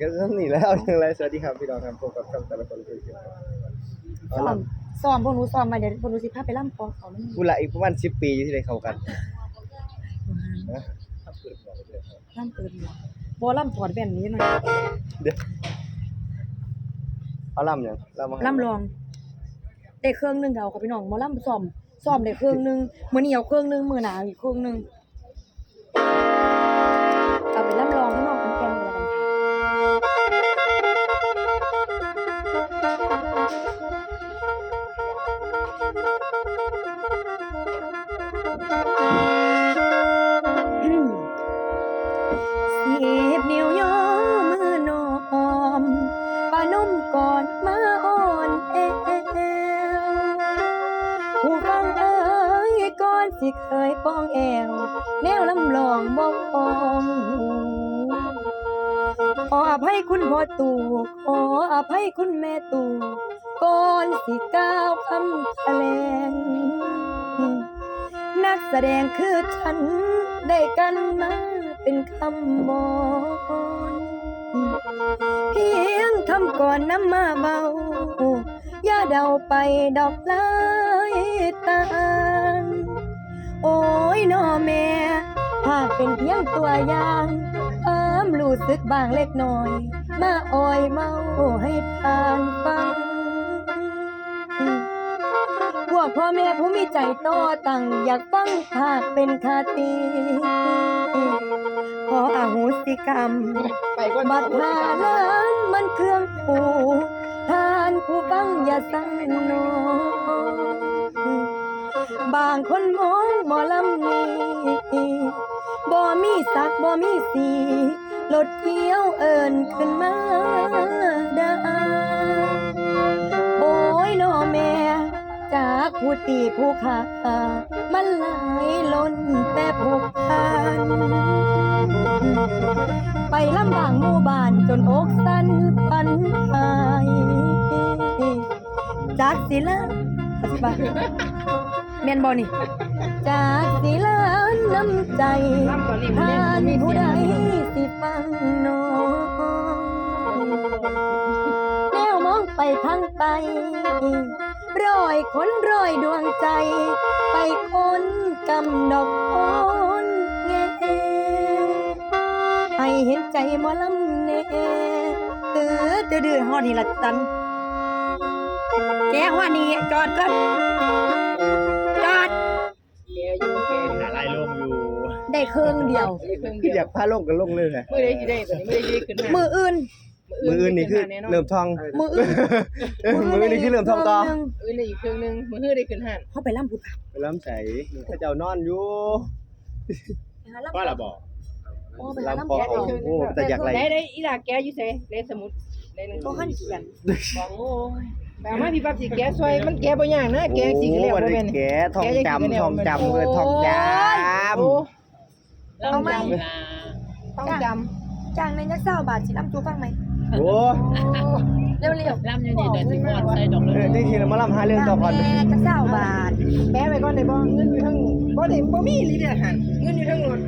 ก็ต้องหนีแล้วอย่างไรสวัสดีครับพี่น้องครับพบกับช่องแต่ละคนคือเชียวครับเอาซ้อล่ะมซ้อมพวกหนูซ้อมมาเดี๋ยวพวกหนูสิพาไปล่ำปอเขามันกูละอีกประมาณสิบปีอยู่ที่ได้เข้ากันนะล่ำเกินว่ะบ่ล่ำถอดแว่นนี้หน่อยเดี๋ยวเอาล่ำยังล่ำมาให้ล่ำลองได้เครื่องหนึงก็เอาค่ะพี่น้องบ่ล่ำซ้อมซ้อมได้เครื่องหนึงมื้อนี้เอาเครื่องหนึงมื้อหน้าเอาอีกเครื่องหนึง สิเคยป้องแอวแนวลำลองบอกอมขออภัยคุณพ่อตู่ขออภัยคุณแม่ตู่ก่อนสิก้าวคำแถลงนักแสดงคือฉันได้กันมาเป็นคำบอนเพียงคำก่อนน้ำมาเบา อย่าเดาไปดอกลายตาง โอ้ยน้อแม่หากเป็นเพียงตัวอย่างเอิมรู้สึกบางเล็กน้อย มาอ้อยเมาให้ทานฟัง พวกพ่อแม่ผู้มีใจต่อตั้งอยากฟังหากเป็นคาตีขออาโหสิกรรมไปก่อนบัดหาล้านมันเครื่องผูทานผู้ฟังอย่าสั่งโน บางคนมองหมอลำนี้บ่มีสักบ่มีสีรถเที่ยวเอินขึ้นมาได้โอ้ยน้อแม่จากผู้ตีผู้ขามันไหลล้นแต่ผูกพันไปลำบางหมู่บ้านจนอกสั่นพันหายจากสิละอธิบา ม่นบ่นี่ จากสิละน้ำใจล่ำก่อนนี่ท่านผู้ใดสิฟังน้องแนวมองไปทางไปร้อยคนร้อยดวงใจ ไปคนกำดอกโอนแงให้เห็นใจหมอลำเน่ตื้อตื้อดือฮอดนี่ละตันแกว่านี่จอดก่อน ได้เครื่องเดียวเพิ่งคืเดีออยยากพาลงกันลงเลยไงเมื่อได้สิได้ตัวนี้เมื่อได้สิขึ้นมืออื่น มืออื่นนี่คือเริ่มทอง มืออื่นมืออื่นนี่คือเริ่มทองต่อหนึ่งอื่นได้อีกเครื่องนึงมื้อได้ขึ้นหันเขาไปล่ำพุทธะไปล้ำใสเขาเจ้านอนอยู่ว่าละบอกโอ้ไปหาลำล่ำปอแก๊สเขาเอา โอ้แต่อยากไรได้ได้อีหลาแกอยู่ไสได้สมุดได้หนังก็ขั้นเขียนบอกโอ้ยแบบมาพี่ปั๊บสิแกซอยมันแกบ่ยากนะแกสิโอ้ก็แล้ววันบ่นี้แม่น แกทองจำทองจำเออทองจโอ้ เอาไหม ต้องจำจ้างในยักษ์เศร้าบาทสิล่ำจูฟังไหมำโอ้เร็วล่ำอยู่นี่เดี๋ยวสิพอดใส่ดอกเออนี่ทีเรามาล้ำหาๆเรื่องต่อก่อนจ้างแม่ยักษ์เศร้าบาทแปะไว้ก่อนได้บ่เงินอยู่ทั้งบ่ได้บ่มีลีเดียหันเงินอยู่ทั้งรถ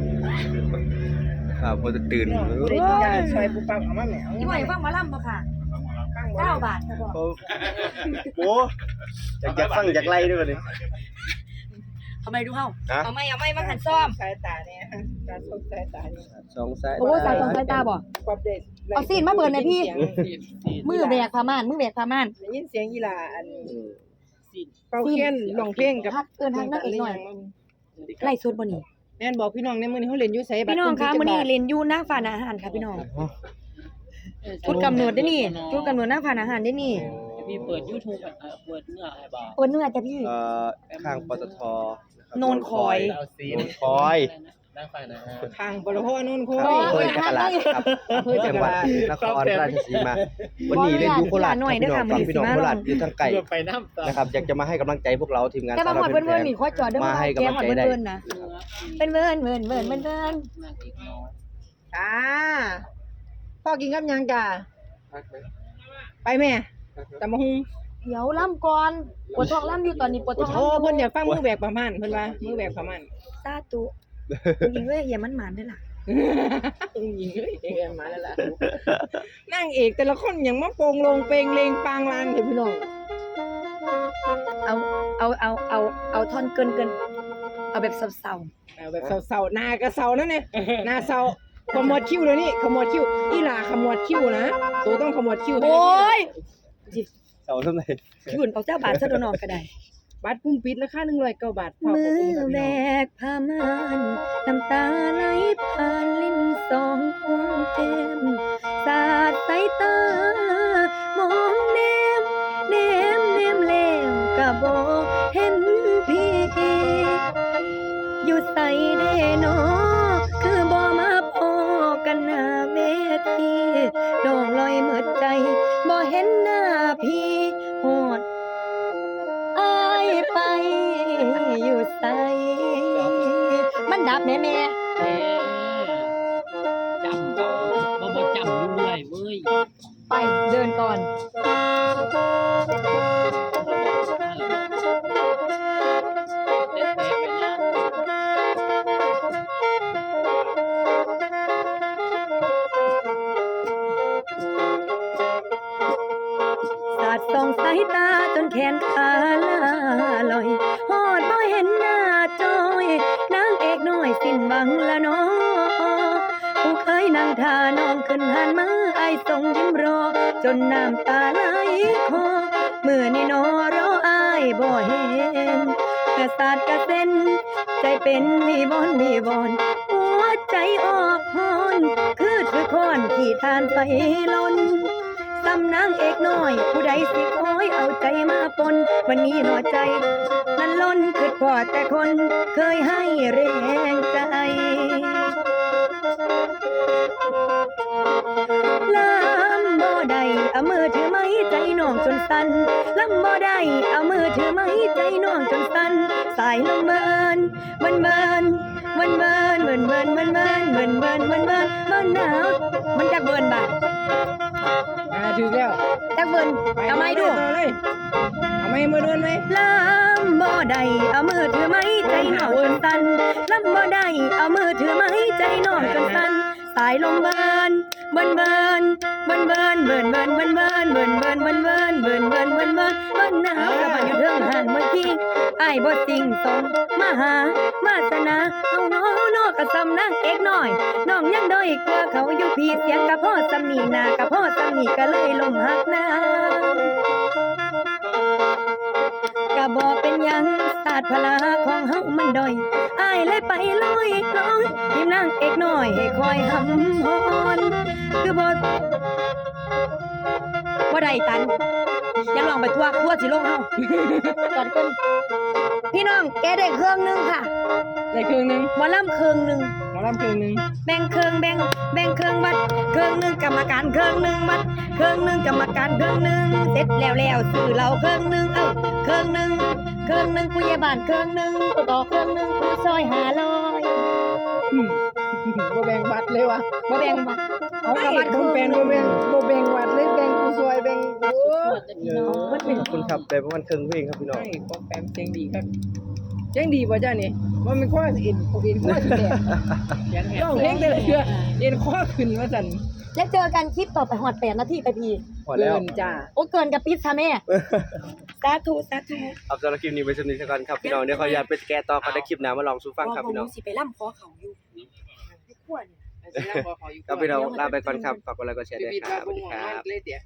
ครับพอจะตื่นบ่ได้กินยาซอยปุ๊บปั๊บเอามาแหมเอาพี่บอยฟังหมาล่ำบ่ค่ะฟังบ่เก้าบาทค่ะบอกโอ้โหอยากจะฟังอยากไล่ด้วยกันดิทำไมดูเฮาฮะเอาไม่เอาไม่มาหันซ่อมสายตาเนี่ย การส่งสายตาเนี่ยสองสายโอ้สายตรงสายตาบ่ความเด็ดเอาซีนมาเบิดหน่อยพี่ มือแบกผ้าม่านมือแบกผ้าม่านได้ยินเสียงอีหลาอันอืมเป่าเค้นร้องเพลงกับฮักเอิ้นฮักนักเอกหน่อยไล่สดบ่นี่แม่นบอกพี่น้องในมื้อนี้เฮาเล่นอยู่ไสบัดพี่น้องคะเพิ่มื้อนี้จะบาทเรียนอยู่หน้าฝานอาหารค่ะพี่น้องจุดกำเนิดได้นี่จุดกำเนิดหน้าฝานอาหารได้นี่พี่เปิด YouTube อะเออเปิดเนื้อให้บ่าวโอนเนื้อจ้ะพี่เอ่อข้างปตทะครับโนนคอยเอาซีโนนนคอย นั่งไปนะฮะทางบรพนู่นโคครับยอำเภอจักราชครับจังหวัดนครราชสีมา วันนี้เล่นอยู่โคราชครับพี่น้องฟังพี่น้องโคราชอยู่ทางไกลเพื่อไปน้ำตานะครับอยากจะมาให้กำลังใจพวกเราทีมงานแต่มาหอดสเวิรนพัเวินแฟนี่ขอจอดเด้อมาให้แกกำลังหอดใจเวินได้เวินนะเป็นเวินเวินเวินเวินเวินนางเอกน้อยจ้าพ่อกินกับหยังจ้าไปแม่ตำบักหุ่งเดี๋ยวล่ำก่อนปวดท้องล่ำอยู่ตอนนี้ปวดท้องโอ้เพิ่นอยากฟังมือแบกประมาณเพิ่นว่ามือแบกประมาณซาตุ ยิงเว้ยอย่ามันหมานด้วยล่ะอุ้งยิงเอ้ยเอ็มมาแล้วล่ะนางเอกแต่ละคนอย่างมาโปงลงเปงเลงปางลางเห็นพี่น้องเอาเอาเอาเอาเอาท่อนเกินเกินเอาแบบเศร้าเอาแบบเศร้าๆหน้ากระเศร้านั่นเนี่ยหน้าเศร้าขมวดคิ้วเลยวนี่ขมวดคิ้วอีหลาขมวดคิ้วนะตัวต้องขมวดคิ้วๆโอ้ยเสาทำไมยื่นเอาเจ้าบาทซะโดนออกก็ได้ บัตรปุ่มปิดราคาหนึ่งร้อยเก้าบาทพอมืขอบคุณอครับแบพี่น้องกผ้าม่านน้ำตาไหลผ่านลิ้นสองหัวแก้มสาดสายตา มองแนมแนมแนมแล้วกะบอ มันดับแม่แม่เอ๊ะจำเอาบ่บ่จำอยู่เรื่อยเว้ย ไปเดินก่อน น้นหันมาไอส่งยิ้มรอ จนน้ำตาไหลคอเมื่อนี่นอรอไอบ่เห็นกระสาดกระเซ็นใจเป็นวีบอนวีบอนหัวใจออกฮอนคือถือค้อนที่ทานไฟลนตำนางเอกน้อย ผู้ใดสิคอยเอาใจมาปน วันนี้หนอใจ นั้นล้นคือพอแต่คนเคยให้แรงใจ ใจน้องจนสั่นลำบ่ได้เอามือถือไม้ใจน้องจนสั่นสายลมเบินมันเบินมันเบินเบินเบินมันเบินเบินเบินมันเบินมันหนาวมันจะเบินบาดอ่าถึงแล้วจักเบินเอาไม้ดูเลยเอาไม้มือเดินไหมลำบ่ได้เอามือถือไม้ใจน้องจนสั่นลำบ่ได้เอามือถือไม้ใจน้องจนสั่นสายลมเบิน เบินเบินเบินเบินเบินเบินเบินเบินเบินเบินเบินเบินเบินเบินเบินเบินเบินหนาวระบมันอยู่เรื่องหันเมื่อกี้ไอ้บ่จริงสงมาหามาสนาเอาน้อนอกกระซำนางเอกหน่อยน้องยังด้อยกว่าเขาอยู่พี่เสียงกะพ่อสำนีนากะพ่อสำนีก็เลยลมหักน้ำกาสตร์พลาของเฮามันด้อยอายเลยไปลอยลอยทีมนางเอกน้อยให้คอยหำฮอนคือบ่บ่ได้ตันอยังลองไปทั่วทั่วสิลงเฮาตอนต้นพี่น้องแกได้เครื่องหนึงค่ะได้ครึ่งหนึงหมอลำเครื่องหนึงหมอลำครึ่งหนึงแบ่งเครื่องแบ่งแบ่งเครื่องวัดเครื่องหนึงกรรมการเครื่องหนึงวัดเครื่องหนึงกรรมการเครื่องหนึงเสร็จแล้วแล้วซื้อเราเครื่องหนึงเอ้าเครื่องหนึง เครื่องหนึ่งผู้ใหญ่บ้านเครื่องหนึ่งต่อเครื่องหนึ่งผู้ซอยหาลอยมบ่แบ่งบัตรเลยวะบ่แบ่งวัดเอากระบัตรของแฟนบ่แบ่งบ่แบ่งวัดเลยแบ่งผู้ซอยแบ่งโอ้ปวดแต่พี่น้องมันเป็นขอบคุณครับได้ประมาณครึ่งเพลงครับพี่น้องยของแฟนเสียงดีครับเสียงดีบ่จ้านี่ว่ามันข้อสิเอ็นเอ็นข้อสิแตกยังแหบต้องเพลงแต่ละเทื่อเอ็นข้อขึ้นว่าซั่น แล้วเจอกันคลิปต่อไปหอดแปดนาทีไปพี่พอแล้วเกินจ้าโอ้เกินกับปิดค่ะแม่สาธุสาธุเอาสำหรับคลิปนี้ไปสนิทกันครับพี่น้องเดี๋ยวขออนุญาตไปแกะต่อกันในคลิปหน้ามาลองสู่ฟังครับพี่น้องสิไปล่ำขอเขาอยู่ไม่ควรครับพี่น้องลาไปก่อนครับฝากกดไลค์กดแชร์ด้วยครับสวัสดีครับเลยเดี๋ยว